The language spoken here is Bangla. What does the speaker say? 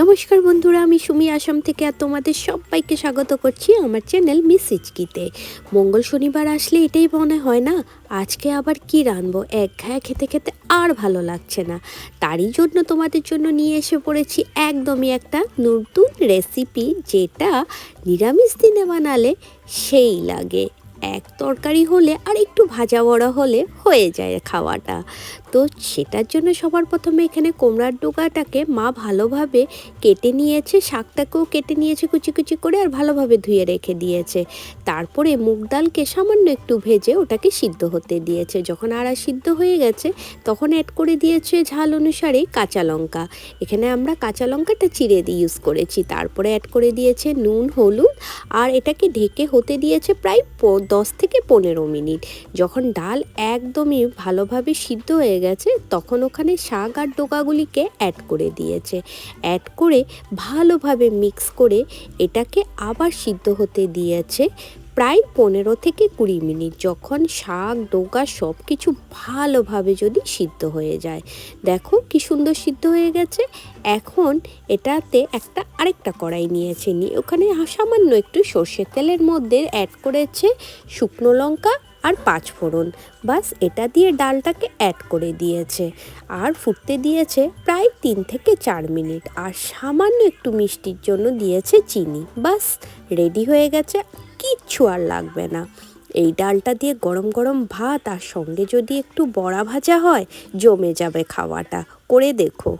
নমস্কার বন্ধুরা, আমি সুমি আসাম থেকে আর তোমাদের সবাইকে স্বাগত করছি আমার চ্যানেল মিস ইচকিতে। মঙ্গল শনিবার আসলে এটাই মনে হয় না, আজকে আবার কি রানবো এক ঘায়া খেতে খেতে আর ভালো লাগছে না। তারই জন্য তোমাদের জন্য নিয়ে এসে পড়েছি একদমই একটা নতুন রেসিপি যেটা নিরামিষ দিনে বানালে সেই লাগে। এক তরকারি হলে আর একটু ভাজা বড়া হলে হয়ে যায় খাওয়াটা। তো সেটার জন্য সবার প্রথমে এখানে কোমড়ার ডোকাটাকে মা ভালোভাবে কেটে নিয়েছে, শাকটাকেও কেটে নিয়েছে কুচি কুচি করে আর ভালোভাবে ধুয়ে রেখে দিয়েছে। তারপরে মুগ ডালকে সামান্য একটু ভেজে ওটাকে সিদ্ধ হতে দিয়েছে। যখন আড়া সিদ্ধ হয়ে গেছে, তখন অ্যাড করে দিয়েছে ঝাল অনুসারে কাঁচা লঙ্কা। এখানে আমরা কাঁচা লঙ্কাটা চিড়ে দিয়ে ইউজ করেছি। তারপরে অ্যাড করে দিয়েছে নুন, হলুদ আর এটাকে ঢেকে হতে দিয়েছে প্রায় দশ থেকে পনেরো মিনিট। যখন ডাল একদমই ভালোভাবে সিদ্ধ হয়ে গেছে, তখন ওখানে শাক আর ডোকাগুলিকে অ্যাড করে দিয়েছে। অ্যাড করে ভালোভাবে মিক্স করে এটাকে আবার সিদ্ধ হতে দিয়েছে। প্রায় পনেরো থেকে কুড়ি মিনিট যখন শাক ডোকা সব কিছু ভালোভাবে যদি সিদ্ধ হয়ে যায়। দেখো কি সুন্দর সিদ্ধ হয়ে গেছে। এখন এটাতে একটা আরেকটা কড়াই নিয়েছে নিয়ে ওখানে সামান্য একটু সর্ষের তেলের মধ্যে অ্যাড করেছে শুকনো লঙ্কা আর পাঁচ ফোড়ন। বাস এটা দিয়ে ডালটাকে অ্যাড করে দিয়েছে। আর ফুটতে দিয়েছে প্রায় তিন থেকে চার মিনিট। আর সামান্য একটু মিষ্টির জন্য দিয়েছে চিনি। বাস রেডি হয়ে গেছে। কিচ্ছু আর লাগবে না। এই ডালটা দিয়ে গরম গরম ভাত আর সঙ্গে যদি একটু বড়া ভাজা হয়, জমে যাবে খাওয়াটা। করে দেখো।